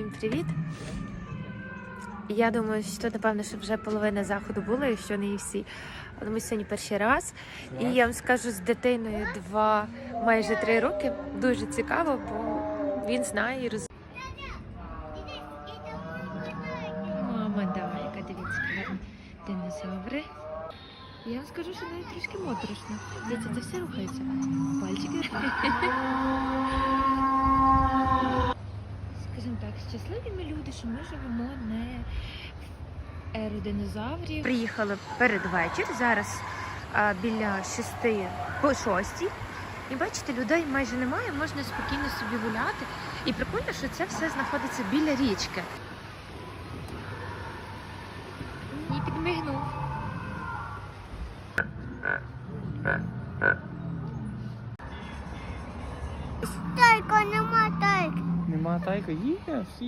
Всім привіт! Я думаю, що напевно, що вже половина заходу була, якщо не і всі. Але ми сьогодні перший раз. І я вам скажу з дитиною два, майже три роки. Дуже цікаво, бо він знає і розуміє. Мама Дайка, дивіться, динозаври. Я вам скажу, що навіть трошки моторошно. Дивіться, це все рухається. Пальчики. Щасливі ми люди, що ми живемо не в еру динозаврів. Приїхали перед вечір, зараз а, біля шести по шостій. І бачите, людей майже немає, можна спокійно собі гуляти. І прикольно, що це все знаходиться біля річки. І підмигнув. Тайка, нема тайки. Нема тайка, є всі.